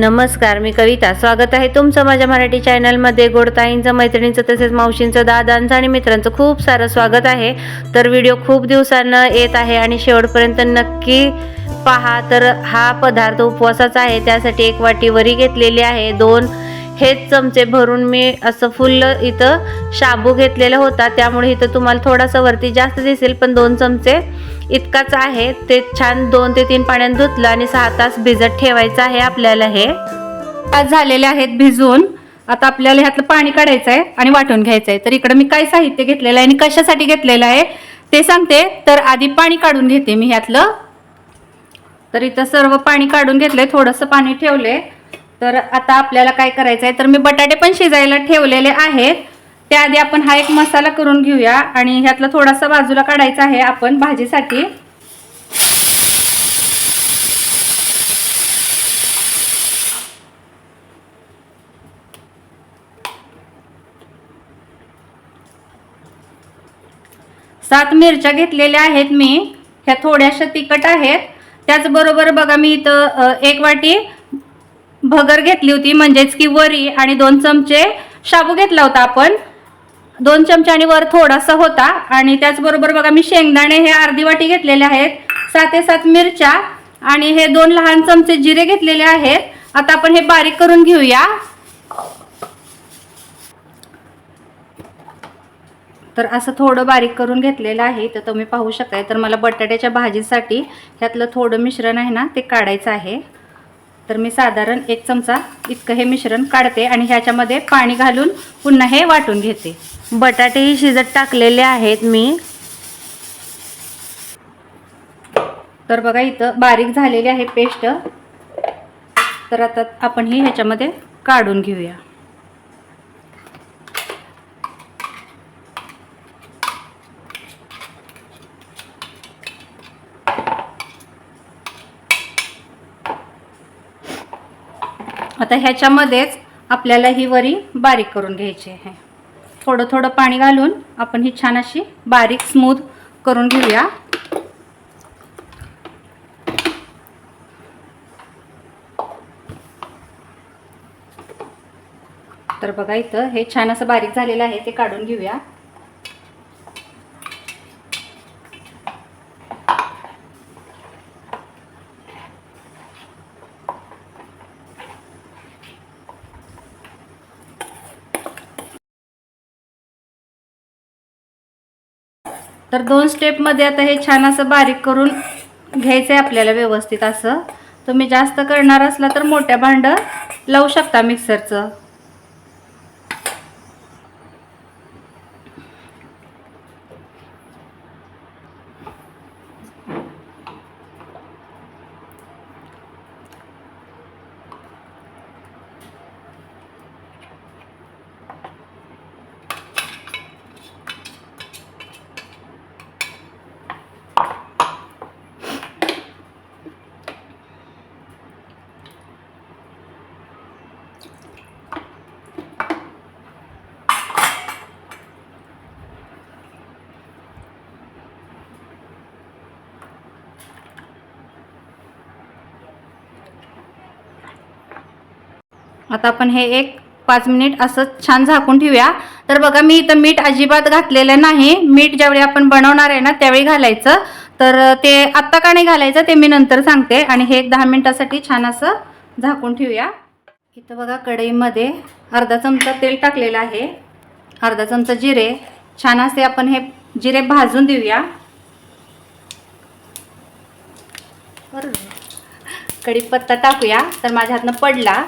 नमस्कार मी कविता. स्वागत आहे तुमचं माझ्या मराठी चॅनलमध्ये. गोडताईंचं मैत्रिणींचं तसेच मावशींचं दादांचं आणि मित्रांचं खूप सारं स्वागत आहे. तर व्हिडिओ खूप दिवसानं येत आहे आणि शेवटपर्यंत नक्की पहा. तर हा पदार्थ उपवासाचा आहे. त्यासाठी एक वाटी वरी घेतलेली आहे. दोन हेच चमचे भरून मी असं फुल इथं शाबू घेतलेला होता. त्यामुळे इथं तुम्हाला थोडासा वरती जास्त दिसेल पण दोन चमचे इतकाच आहे. ते छान दोन ते तीन पाण्यात धुतलं आणि सहा तास भिजत ठेवायचं आहे आपल्याला हे. आज झालेले आहेत भिजून. आता आपल्याला ह्यातलं पाणी काढायचं आहे आणि वाटून घ्यायचं आहे. तर इकडं मी काय साहित्य घेतलेलं आहे आणि कशासाठी घेतलेलं आहे ते सांगते. तर आधी पाणी काढून घेते मी ह्यातलं. तर इथं सर्व पाणी काढून घेतलंय. थोडंसं पाणी ठेवले तर आता आपल्याला काय करायचं आहे तर मी बटाटे पण शिजायला ठेवलेले आहेत. त्याआधी आपण हा एक मसाला करून घेऊया आणि ह्यातला थोडासा बाजूला काढायचा आहे आपण भाजीसाठी. सात मिरच्या घेतलेल्या आहेत मी. ह्या थोड्याशा तिखट आहेत. त्याचबरोबर बघा मी इथं एक वाटी भगर घेतली होती म्हणजेच की वरी आणि दोन चमचे शाबू घेतला होता आपण. दोन चमचे आणि वर थोडासा होता आणि त्याचबरोबर बघा मी शेंगदाणे हे अर्धी वाटी घेतलेले आहेत सात ते सात मिरच्या आणि हे दोन लहान चमचे जिरे घेतलेले आहेत. आता आपण हे बारीक करून घेऊया. तर असं थोडं बारीक करून घेतलेलं आहे तर तुम्ही पाहू शकताय. तर मला बटाट्याच्या भाजीसाठी ह्यातलं थोडं मिश्रण आहे ना ते काढायचं आहे. तर मी साधारण एक चमचा इतकं हे मिश्रण काढते आणि ह्याच्यामध्ये पाणी घालून पुन्हा हे वाटून घेते. बटाटेही शिजत टाकलेले आहेत मी. तर बघा इथं बारीक झालेली आहे पेस्ट. तर आता आपण ही ह्याच्यामध्ये काढून घेऊया. आता ह्याच्यामध्येच आपल्याला ही वरी बारीक करून घ्यायची आहे. थोडं थोडं पाणी घालून आपण ही छान अशी बारीक स्मूथ करून घेऊया. तर बघा इथं हे छान असं बारीक झालेलं आहे ते काढून घेऊया. तर दोन स्टेपमध्ये आता हे छान असं बारीक करून घ्यायचं आहे आपल्याला व्यवस्थित असं. तुम्ही जास्त करणार असला तर मोठ्या भांडं लावू शकता मिक्सरचं आता आपण हे एक पाच मिनिट असं छान झाकून ठेवूया. तर बघा मी इथं मीठ अजिबात घातलेलं नाही. मीठ ज्यावेळी आपण बनवणार आहे ना त्यावेळी घालायचं. तर ते आत्ता का नाही घालायचं ते मी नंतर सांगते. आणि हे एक दहा मिनिटासाठी छान असं झाकून ठेवूया. इथं बघा कढईमध्ये अर्धा चमचा तेल टाकलेलं आहे. अर्धा चमचा जिरे. छान असे आपण हे जिरे भाजून देऊया. बरं कढीपत्ता टाकूया. तर माझ्या हातनं पडला.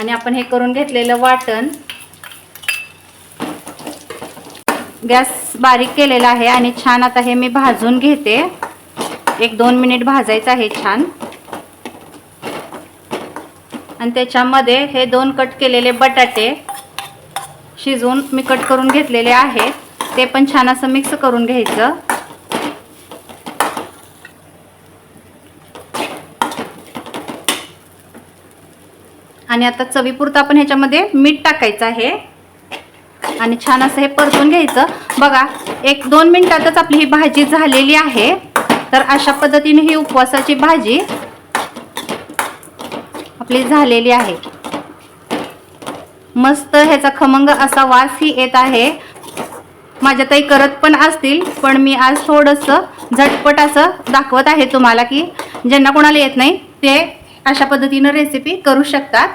आणि आपण हे करून घेतलेलं वाटण. गॅस बारीक केलेला आहे आणि छान आता हे मी भाजून घेते. एक दोन मिनिट भाजायचं आहे छान. आणि त्याच्यामध्ये हे दोन कट केलेले बटाटे शिजवून मी कट करून घेतलेले आहेत. ते पण छान असं मिक्स करून घ्यायचं. आणि आता चवीपुरतं आपण ह्याच्यामध्ये मीठ टाकायचं आहे. आणि छान असं हे परतून घ्यायचं. बघा एक दोन मिनिटातच आपली ही भाजी झालेली आहे. तर अशा पद्धतीने ही उपवासाची भाजी आपली झालेली आहे. मस्त ह्याचा खमंग असा वास ही येत आहे. माझ्या ताई करत पण असतील पण मी आज थोडंसं झटपट असं दाखवत आहे तुम्हाला की ज्यांना कोणाला येत नाही ते अशा पद्धतीनं रेसिपी करू शकतात.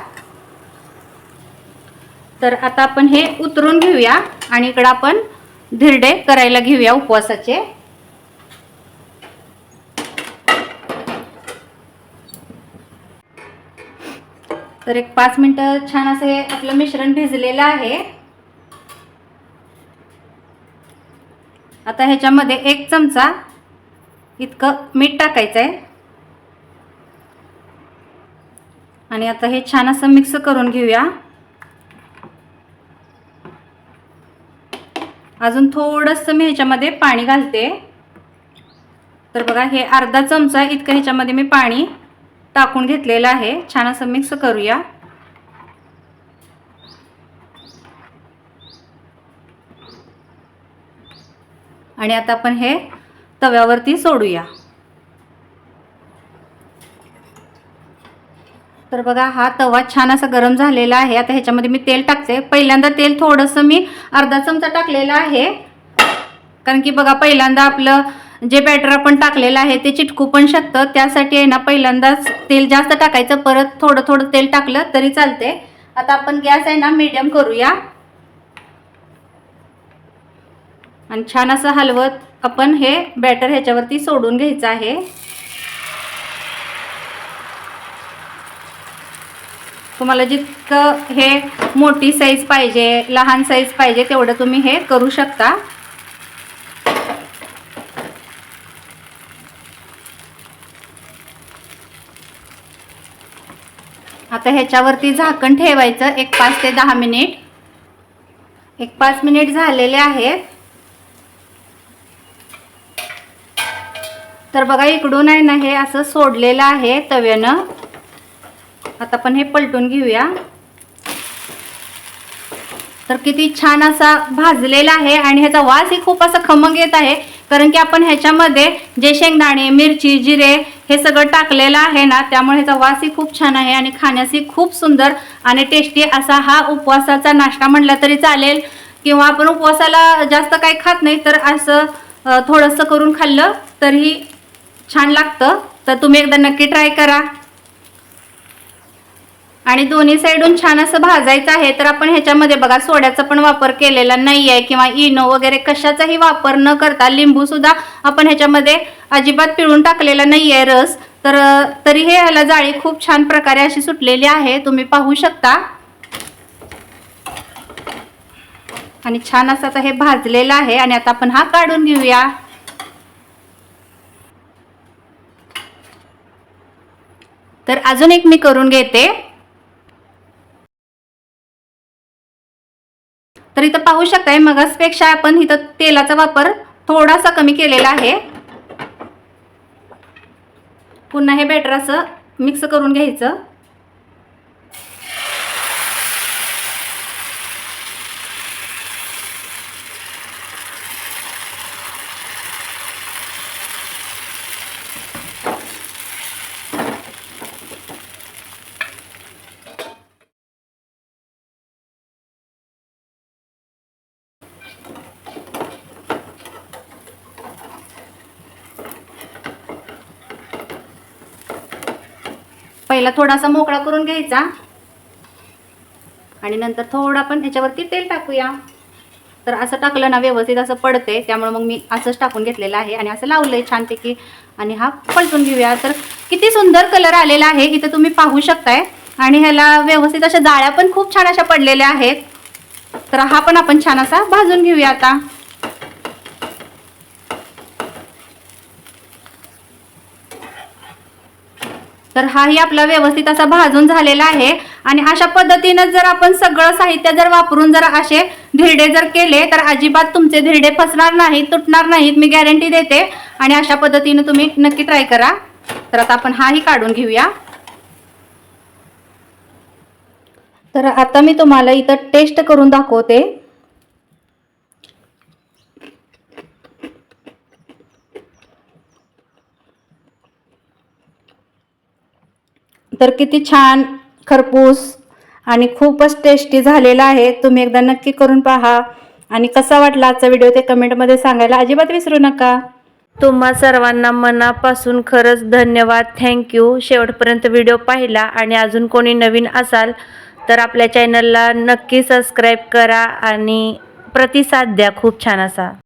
तर आता आपण हे उतरून घेऊया आणि इकडं आपण धिरडे करायला घेऊया उपवासाचे. तर एक पाच मिनटं छान असं हे आपलं मिश्रण भिजलेलं आहे. आता ह्याच्यामध्ये एक चमचा इतकं मीठ टाकायचं आहे आणि आता हे छान असं मिक्स करून घेऊया. अजून थोडंसं मी ह्याच्यामध्ये पाणी घालते. तर बघा हे अर्धा चमचा इतकं ह्याच्यामध्ये मी पाणी टाकून घेतलेलं आहे. छान असं मिक्स करूया. आणि आता आपण हे तव्यावरती सोडूया. तर बघा हा तवा छान असा गरम झालेला आहे. आता ह्याच्यामध्ये मी तेल टाकते. पहिल्यांदा तेल थोडंसं मी अर्धा चमचा टाकलेलं आहे. कारण की बघा पहिल्यांदा आपलं जे बॅटर आपण टाकलेलं आहे ते चिटकू पण शकतं. त्यासाठी आहे ना पहिल्यांदाच तेल जास्त टाकायचं. परत थोडं थोडं तेल टाकलं तरी चालते आता आपण गॅस आहे ना मीडियम करूया. आणि छान असं हलवत आपण हे बॅटर ह्याच्यावरती सोडून घ्यायचं आहे. तुम्हाला जितकं हे मोठी साईज पाहिजे लहान साईज पाहिजे तेवढं तुम्ही हे करू शकता. आता ह्याच्यावरती झाकण ठेवायचं एक पाच ते दहा मिनिट. एक पाच मिनिट झालेले आहेत. तर बघा इकडून आहे ना हे असं सोडलेलं आहे तव्यानं. आता आपण हे पलटून घेऊया. तर किती छान असा भाजलेला आहे आणि ह्याचा वास ही खूप असा खमंग येत आहे. कारण की आपण ह्याच्यामध्ये जे शेंगदाणे मिरची जिरे हे सगळं टाकलेलं आहे ना त्यामुळे ह्याचा वासही खूप छान आहे आणि खाण्यासही खूप सुंदर आणि टेस्टी असा हा उपवासाचा नाश्ता म्हटला तरी चालेल. किंवा आपण उपवासाला जास्त काही खात नाही तर असं थोडंसं करून खाल्लं तरीही छान लागतं. तर तुम्ही एकदा नक्की ट्राय करा. आणि दोन्ही साईडून छान असं भाजायचं आहे. तर आपण ह्याच्यामध्ये बघा सोड्याचा पण वापर केलेला नाही आहे किंवा इनो वगैरे कशाचाही वापर न करता लिंबू सुद्धा आपण ह्याच्यामध्ये अजिबात पिळून टाकलेला नाही आहे रस. तर तरी हे ह्याला जाळी खूप छान प्रकारे अशी सुटलेली आहे. तुम्ही पाहू शकता. आणि छान असं आता हे भाजलेलं आहे आणि आता आपण हा काढून घेऊया. तर अजून एक मी करून घेते. तर इथं पाहू शकताय मगासपेक्षा आपण इथं तेलाचा वापर थोडासा कमी केलेला आहे. पुन्हा हे बॅटर असं मिक्स करून घ्यायचं. पहिला थोडासा मोकळा करून घ्यायचा. आणि नंतर थोडं आपण ह्याच्यावरती तेल टाकूया. तर असं टाकलं ना व्यवस्थित असं पडते. त्यामुळे मग मी असंच टाकून घेतलेलं आहे आणि असं लावलंय छानपैकी. आणि हा पलटून घेऊया. तर किती सुंदर कलर आलेला आहे. इथं तुम्ही पाहू शकताय. आणि ह्याला व्यवस्थित अशा जाळ्या पण खूप छान अशा पडलेल्या आहेत. तर हा पण आपण छान असा भाजून घेऊया आता. तर हाही आपला व्यवस्थित असा भाजून झालेला आहे. आणि अशा पद्धतीनं जर आपण सगळं साहित्य जर वापरून जर असे धिरडे जर केले तर अजिबात तुमचे धिरडे फसणार नाहीत तुटणार नाहीत मी गॅरंटी देते. आणि अशा पद्धतीनं तुम्ही नक्की ट्राय करा. तर आता आपण हाही काढून घेऊया. तर आता मी तुम्हाला इथं टेस्ट करून दाखवते. तर किती छान खरपूस आणि खूपच टेस्टी झालेला आहे. तुम्ही एकदा नक्की करून पहा. आणि कसा वाटला आजचा व्हिडिओ ते कमेंटमध्ये सांगायला अजिबात विसरू नका. तुम्हा सर्वांना मनापासून खरंच धन्यवाद. थँक्यू शेवटपर्यंत व्हिडिओ पाहिला आणि अजून कोणी नवीन असाल तर आपल्या चॅनलला नक्की सबस्क्राईब करा आणि प्रतिसाद द्या. खूप छान असा.